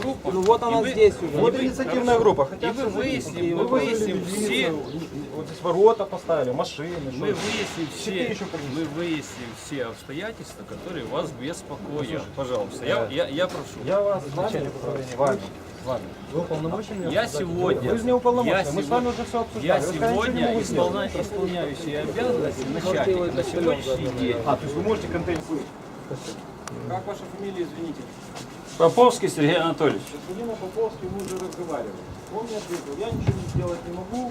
группа. Ну вот и она вы- здесь и уже. Вот инициативная группа. И Хотят мы выясним, И мы вы выясним все, Вот здесь ворота поставили, машины. мы выясним все, еще мы выясним все обстоятельства, которые вас беспокоят. Слушайте, Пожалуйста, я, я, я прошу. Я вас начальник управления, вами. Вами. Вы уполномочены? Я сегодня, Вы же не уполномочены. я Мы с вами уже все обсуждали. я сегодня исполня- исполняющий обязанности начальника на сегодняшний день. А, то есть вы можете контейнер... Как ваша фамилия, извините? Поповский Сергей Анатольевич. Господина Поповский мы уже разговаривали. Он мне ответил, я ничего не сделать не могу,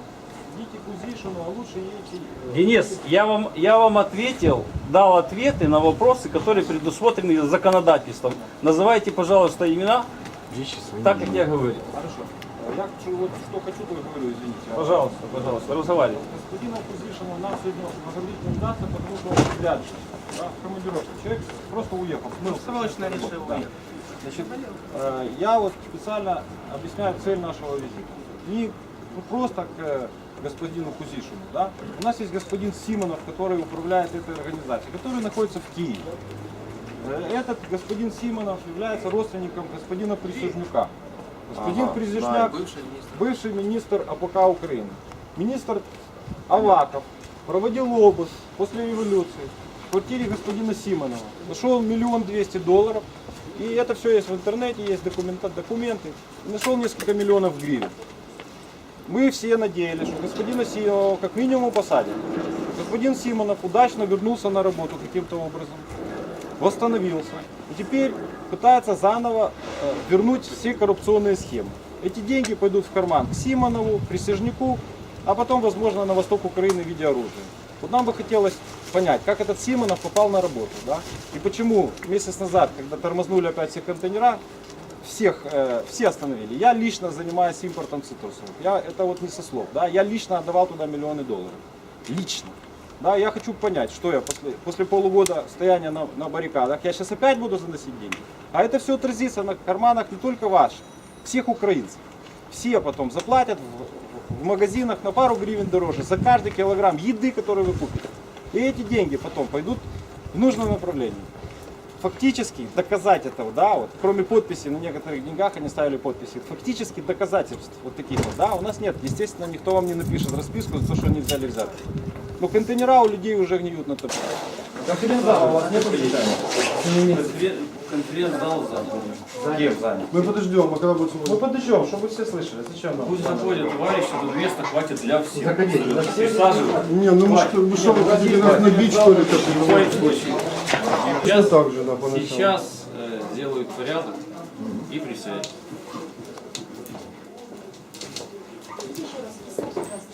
идите к Узишину, а лучше едете... э, Денис, я вам, я вам ответил, дал ответы на вопросы, которые предусмотрены законодательством. Называйте, пожалуйста, имена, так, как я говорю. Хорошо. Э, Я хочу, вот что хочу, то и говорю, извините. А Пожалуйста, пожалуйста, разговаривайте. Господина Кузишина нам сегодня поговорить не удастся, потому что он рядышком. Да, в командировке. Человек просто уехал. Смылся. Срочно решил Да. Значит, э, я вот специально объясняю цель нашего визита. Не ну, просто к э, господину Кузишину, да? У нас есть господин Симонов, который управляет этой организацией, который находится в Киеве. Э, Этот господин Симонов является родственником господина Присяжнюка. Господин Присяжняк, бывший министр АПК Украины. Министр Аваков проводил обыск после революции в квартире господина Симонова. Нашел миллион двести долларов. И это все есть в интернете, есть документа, документы. И нашел несколько миллионов гривен. Мы все надеялись, что господина Симонова как минимум посадят. Господин Симонов удачно вернулся на работу каким-то образом, Восстановился. И теперь пытается заново э, вернуть все коррупционные схемы. Эти деньги пойдут в карман к Симонову, присяжнику, а потом, возможно, на восток Украины в виде оружия. Вот нам бы хотелось понять, как этот Симонов попал на работу, да? И почему месяц назад, когда тормознули опять все контейнера, всех, э, все остановили. Я лично занимаюсь импортом цитрусов. Я, это вот не со слов, да? Я лично отдавал туда миллионы долларов. Лично. Да, я хочу понять, что я после, после полугода стояния на, на баррикадах, я сейчас опять буду заносить деньги. А это все отразится на карманах не только ваших, всех украинцев. Все потом заплатят в, в- магазинах на пару гривен дороже за каждый килограмм еды, который вы купите. И эти деньги потом пойдут в нужном направлении. Фактически доказать этого, да, вот, кроме подписи на некоторых деньгах они ставили подписи, фактически доказательств вот таких вот, да, у нас нет. Естественно, никто вам не напишет расписку за то, что они взяли взятки. Но контейнера у людей уже гниют на топе. Конференц-зал у вас нет Конференц-зал занят. Кем занят? Мы подождем, а когда будет Мы свободно? подождем, чтобы все слышали. Зачем нам? Пусть заходят товарищи, тут места хватит для всех. Заходите. Абсолютно. Присаживайтесь. Не, ну мы что, вы что, вы хотите нас набить, что ли, как В коем случае. Сейчас Сейчас, так же, да, поначалу. сейчас э, сделают порядок и присядь.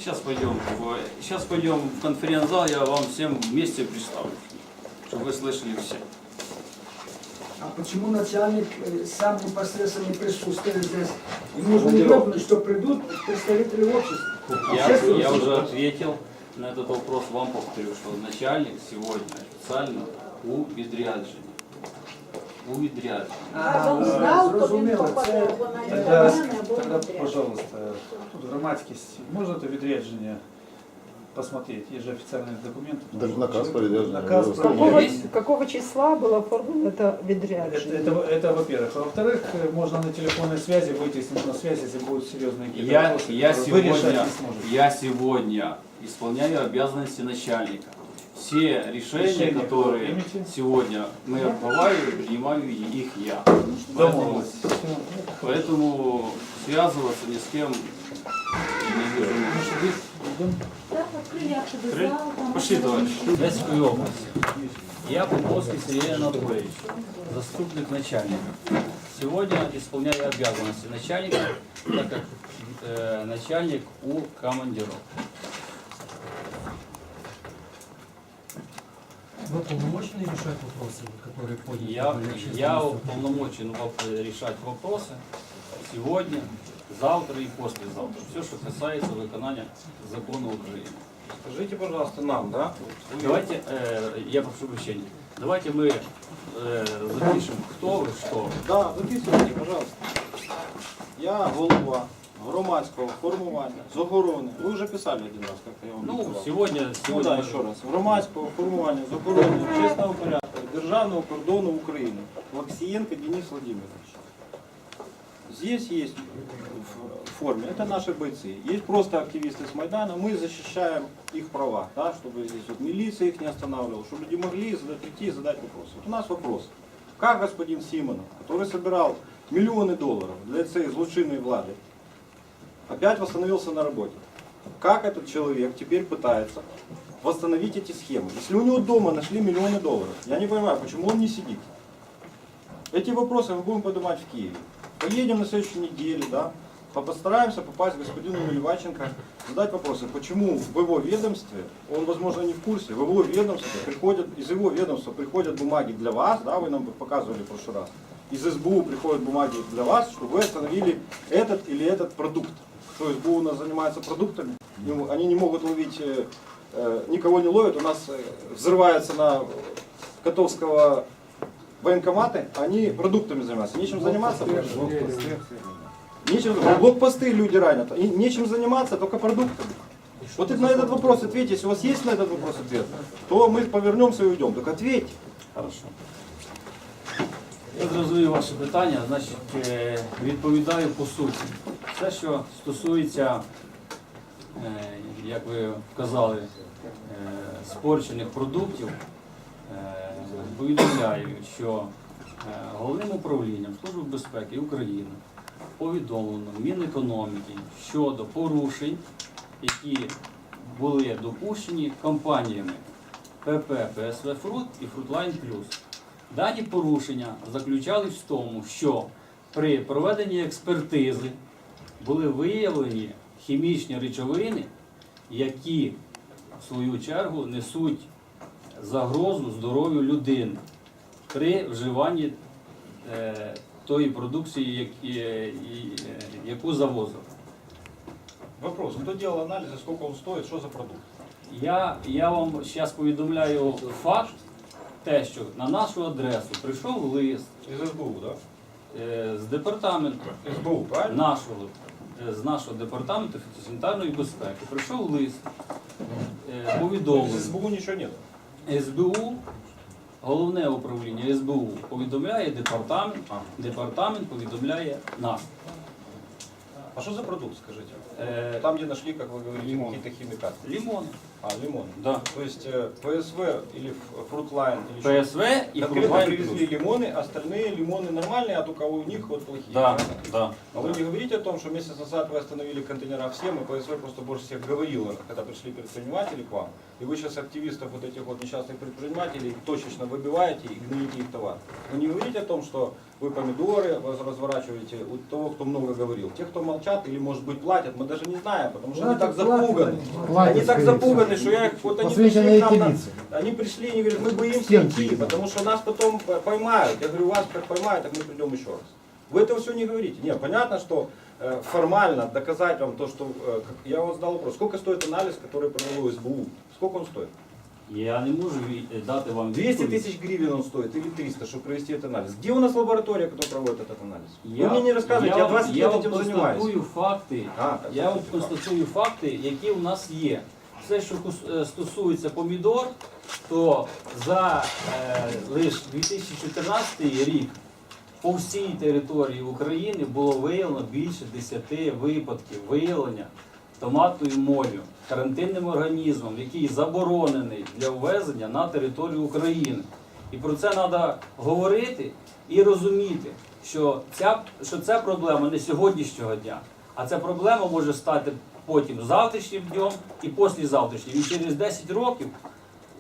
Сейчас пойдем, в, сейчас пойдем в конференц-зал, я вам всем вместе представлю, чтобы вы слышали все. А почему начальник э, сам непосредственно не присутствует здесь? И нужно удобно, что придут представители общества. Я, я уже ответил на этот вопрос, вам повторю, что начальник сегодня официально у відрядження У відрядження. А, Він знав, то він зрозуміло, попаде це або на Тогда, інтернет, або тогда, в відрядження. пожалуйста, тут громадскість, можно это відрядження посмотреть? Есть же официальные документы. Даже наказ по відрядженню. Наказ Ви по розумієте? Какого, Есть? какого числа было оформлено это Это, відрядження? это, это во-первых. А во-вторых, э, можно на телефонной связи выйти с ним на связь, если будут серьезные какие-то Я, вопросы, я, которые вы решать сегодня, не сможете. я сегодня исполняю обязанности начальника. Все решения, которые сегодня мы обговариваем, принимаю их я. Поэтому, поэтому связываться ни с кем не вижу. Пошли, товарищ. Одесскую область. Я Поповский Сергей Анатольевич, заступник начальника. Сегодня исполняю обязанности начальника, так как э, начальник у командиров. Вы полномочны решать вопросы, вот, которые подняты Я, были я общественностью? уполномочен воп- решать вопросы сегодня, завтра и послезавтра. Все, что касается выполнения закона Украины. Скажите, пожалуйста, нам, да? Давайте, э, я прошу прощения, давайте мы э, запишем, кто вы, что вы. Да, записуйте, пожалуйста. Я голова громадського формування з охорони. Ви вже писали один раз, як я вам Ну, диктував. сегодня, Ну сегодня да, ще раз. Громадського формування з охорони общественного порядку Державного кордону України. Ваксієнко Денис Владимирович. здесь есть в форме, это наши бойцы. Есть просто активисты с Майдана, мы защищаем их права, да, чтобы здесь вот милиция их не останавливала, чтобы люди могли задать, прийти и задать вопрос. Вот у нас вопрос. Как господин Симонов, который собирал миллионы долларов для этой злочинной влады, опять восстановился на работе? Как этот человек теперь пытается восстановить эти схемы? Если у него дома нашли миллионы долларов, я не понимаю, почему он не сидит? Эти вопросы мы будем поднимать в Киеве. Поедем на следующей неделе, да, по- постараемся попасть к господину Мельваченко, задать вопросы, почему в его ведомстве, он, возможно, не в курсе, в его ведомстве приходят, из его ведомства приходят бумаги для вас, да, вы нам показывали в прошлый раз, из СБУ приходят бумаги для вас, чтобы вы остановили этот или этот продукт. То есть СБУ у нас занимается продуктами, Ну, они не могут ловить, э, э, никого не ловят, у нас э, взрывается на Котовского военкоматы, они продуктами занимаются. Нечем заниматься. Нечем, блокпосты люди ранят. И нечем заниматься, только продуктами. Вот на этот вопрос ответьте. Если у вас есть на этот вопрос ответ, то мы повернемся и уйдем. Только ответьте. Хорошо. Я зрозумів ваше питання, значить, е, відповідаю по суті. Все, що стосується, е, як ви вказали, е, спорчених продуктів, повідомляю, що головним управлінням Служби безпеки України повідомлено Мінекономіки щодо порушень, які були допущені компаніями ПП ПСВ Фрут і Фрутлайн Плюс. Дані порушення заключались в тому, що при проведенні експертизи були виявлені хімічні речовини, які в свою чергу несуть загрозу здоров'ю людини при вживанні е, тої продукції, як- е, е, яку завозили. Вопрос. Кто делал анализы, сколько он стоит, что за продукт? Я, я вам зараз повідомляю факт, те, що на нашу адресу прийшов лист Из СБУ, да? е, з департаменту СБУ, правильно? нашого, е, з нашого департаменту фітосанітарної безпеки. Прийшов лист, е, повідомлений СБУ ничего нет. СБУ, головне управління СБУ повідомляє департамент, А. департамент повідомляє нас. А что за продукт, скажите? Е, Там, где нашли, как вы говорите, какие-то химикаты. Лімон, А, лимон. да. То есть э, ПСВ или Ф- Фрутлайн или что? ПСВ і Конкретно Фрутлайн привезли Плюс. лимоны, остальные лимоны нормальные, а только у них вот плохие. Да, правильно? да. А вы не говорите о том, что месяц назад вы остановили контейнера всем, и ПСВ просто больше всех говорило, когда пришли предприниматели к вам, и вы сейчас активистов вот этих вот несчастных предпринимателей точечно выбиваете и гноите их товар. Вы не говорите о том, что вы помидоры воз- разворачиваете у того, кто много говорил. Те, кто молчат или, может быть, платят, мы даже не знаем, потому что они так Платят, платят. запуганы. Платят, Они так скорее запуганы, что я их, вот они пришли Посвященные к нам на- девицы. они пришли и говорят, мы боимся Стенки. идти, потому что нас потом п- поймают. Я говорю, вас как поймают, так мы придем еще раз. Вы этого все не говорите. Нет, понятно, что э, формально доказать вам то, что... э, как- я вам задал вопрос, сколько стоит анализ, который провело СБУ? Сколько он стоит? Я не можу ві- дати вам 200 відповідь. тысяч гривен он стоит или 300, чтобы провести этот анализ. Где у нас лаборатория, которая проводит этот анализ? Я, Вы мне не рассказывайте, я, вам- 20 я лет вам этим занимаюсь. констатую факти. А, Я вам констатуйте факти. констатую факти, які у нас є. Все, що кус- е, стосується помідор, то за е, лише 2014 рік по всій території України було виявлено більше 10 випадків виявлення томатною моллю, карантинним організмом, який заборонений для ввезення на територію України. І про це треба говорити і розуміти, що ця, що це проблема не сьогоднішнього дня, а ця проблема може стати потім завтрашнім днем і післязавтрашнім. І через 10 років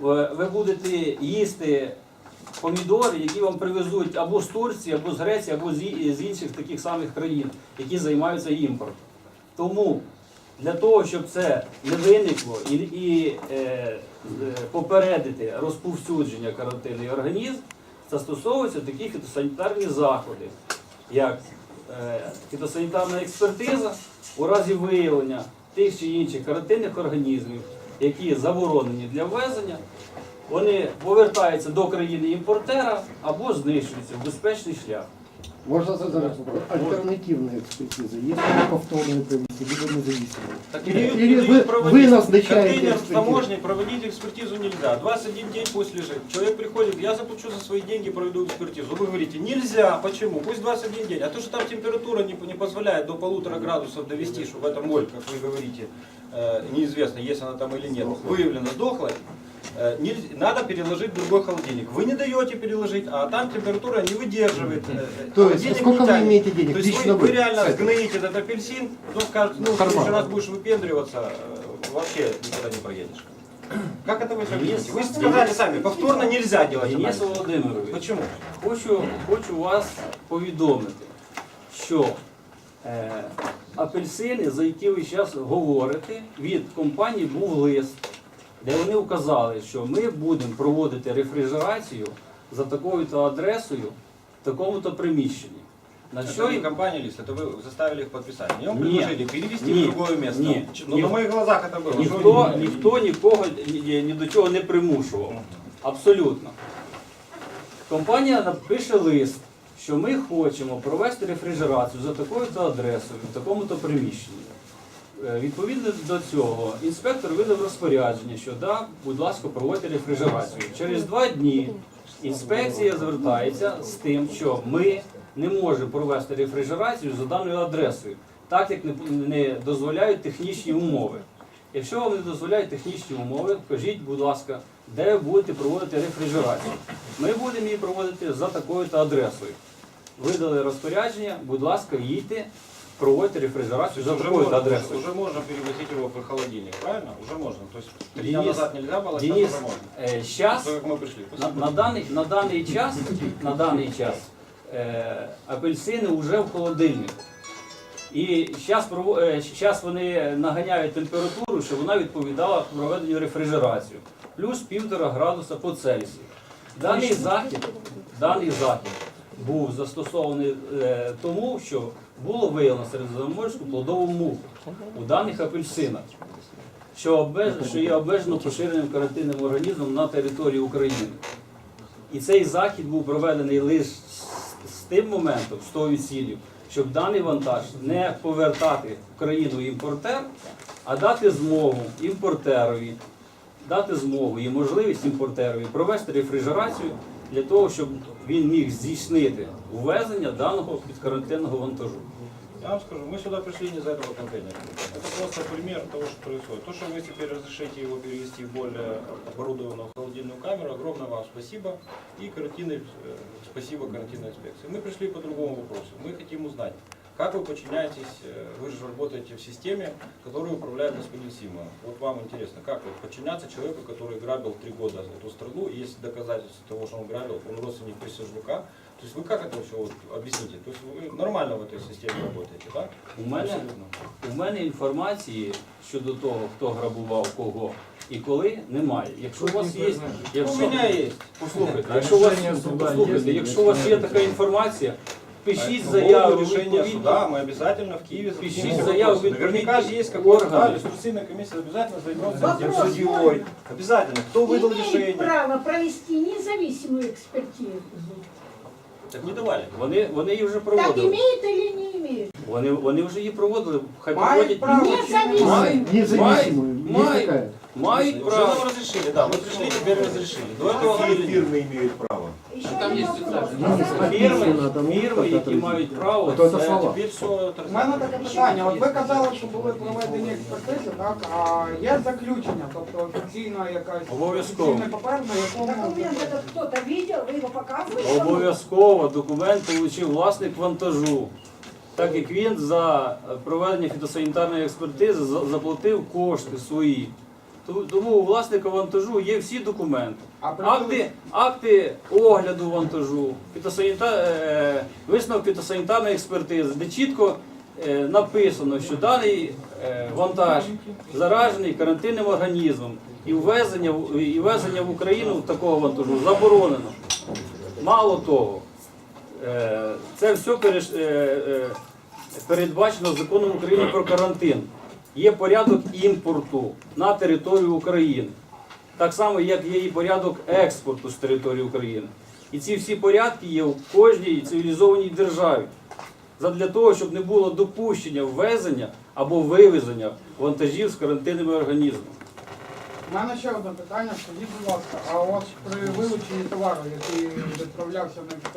е, ви будете їсти помідори, які вам привезуть або з Турції, або з Греції, або з інших таких самих країн, які займаються імпортом. Тому для того, щоб це не виникло і, і е, е, попередити розповсюдження карантинний організм, застосовуються такі фітосанітарні заходи, як е, фітосанітарна експертиза у разі виявлення тих чи інших карантинних організмів, які заборонені для ввезення, вони повертаються до країни імпортера або знищуються в безпечний шлях. Можно задать вопрос? Альтернативная экспертиза. Если вы повторные провести, либо независимые. Так Или- период- или период вы- проводить- вы назначаете контейнер экспертизу. таможни проводить экспертизу нельзя. 21 день пусть лежит. Человек приходит, я заплачу за свои деньги, проведу экспертизу. Вы говорите, нельзя. Почему? Пусть 21 день. А то, что там температура не, не позволяет до полутора градусов довести, что в этом моль, как вы говорите, э, неизвестно, есть она там или нет, выявлена дохлой, нельзя- надо переложить в другой холодильник. Вы не даете переложить, а там температура не выдерживает. э, э, То есть, холодильник сколько не вы тянет. имеете денег? То есть Лично вы, вы, вы реально кстати. сгноите этот апельсин, ну скажут, ну в Карман. следующий раз будешь выпендриваться, э, вообще никуда не проедешь. Как это вы объясните? Вы сказали сами, повторно нельзя делать Денис анализ. Володимирович, Почему? хочу, хочу вас повідомити, що е, апельсини, за які ви зараз говорите, від компанії був лист, де вони вказали, що ми будемо проводити рефрижерацію за такою-то адресою в такому-то приміщенні. На що Это не їм компания лист, это вы заставили их подписать. Они вам Нет. предложили перевести Нет. в другое место. Нет. Ч- Ну, на Нет. моих глазах это было. Что ніхто, вы- ніхто нікого ні, ні до чого не примушував. Абсолютно. Компанія напише лист, що ми хочемо провести рефрижерацію за такою-то адресою, в такому-то приміщенні. Е, Відповідно до цього, інспектор видав розпорядження, що да, будь ласка, проводьте рефрижерацію. Через два дні інспекція звертається з тим, що ми не можемо провести рефрижерацію за даною адресою, так як не, дозволяють технічні умови. Якщо вам не дозволяють технічні умови, кажіть, будь ласка, де ви будете проводити рефрижерацію. Ми будемо її проводити за такою-то адресою. Видали розпорядження, будь ласка, їдьте, проводьте рефрижерацію за Уже такою-то можно, адресою. уже можно перевозить его в холодильник, правильно? Уже можно. То есть три дня Денис, назад нельзя было, сейчас уже можно. е, щас Все, как мы пришли. На, на, даний, на даний час, на даний час е, апельсини вже в холодильнику. І зараз вони наганяють температуру, щоб вона відповідала проведенню рефрижерацію. Плюс півтора градуса по Цельсію. Даний захід, даний захід був застосований е, тому, що було виявлено середземноморську плодову муху у даних апельсинах що, обмеж... що є обмежено поширеним карантинним організмом на території України. І цей захід був проведений лише з, тим моментом, з тою ціллю, щоб даний вантаж не повертати в країну імпортер, а дати змогу імпортерові, дати змогу і можливість імпортерові провести рефрижерацію для того, щоб він міг здійснити ввезення даного підкарантинного вантажу. Я вам скажу, мы сюда пришли не за этого контейнера. Это просто пример того, что происходит. То, что вы теперь разрешите его перевести в более оборудованную холодильную камеру, огромное вам спасибо. И карантинной, э, спасибо карантинной инспекции. Мы пришли по другому вопросу. Мы хотим узнать, как вы подчиняетесь, э, вы же работаете в системе, которую управляет господин Сима. Вот вам интересно, как вот подчиняться человеку, который грабил три года эту страну, и есть доказательства того, что он грабил, он родственник присяжника. То есть вы как это все вот объясните? То есть вы нормально в этой системе работаете, да? У мене, Абсолютно. у мене інформації щодо того, хто грабував кого і коли, немає. Якщо у вас є, У якщо, меня есть. послухайте, якщо у вас, послухайте, якщо у вас є така інформація, пишіть По заяву поводу решения відповідні. суда мы обязательно в Киеве Пишите зададим заяву вопросы. в Наверняка же відповідні есть какой-то, да, органи. иллюстрационная комиссия обязательно займется этим Вопрос судьей. Обязательно. Кто выдал Имеет решение? право провести независимую экспертизу. так не давали. Вони, вони її вже Так проводили. имеет или не имеют? Вони, вони вже її проводили, хай Мають проводять. право. Независимую. Мають, Независимую. мають, Есть мають, такая? мають Уже право. нам разрешили, да. Мы пришли, теперь разрешили. До этого Какие говорили. фирмы имеют право? Еще один вопрос. Денис, Фірми, написано тому, фірми, хто які це мають право, То це це слова. Теперь все У мене таке питання. От ви казали, що були проведені експертизи, так? А є заключення, тобто офіційна якась Обов'язково. офіційний папер, на якому Документ этот кто-то видел, вы его показывали? Обов'язково документ отримав власник вантажу, так як він за проведення фітосанітарної експертизи за- заплатив кошти свої. Тому у власника вантажу є всі документи. Акти, акти огляду вантажу, фітосаніта... е, висновок фітосанітарної експертизи, де чітко е, написано, що даний е, вантаж заражений карантинним організмом і ввезення, в- і ввезення в Україну такого вантажу заборонено. Мало того, е, це все е, е, передбачено законом України про карантин. Є порядок імпорту на територію України. Так само, як є і порядок експорту з території України. І ці всі порядки є у кожній цивілізованій державі. Задля того, щоб не було допущення ввезення або вивезення вантажів з карантинними організмами. У мене ще одне питання. Скажіть, будь ласка, а вас при вилученні товару, який відправлявся на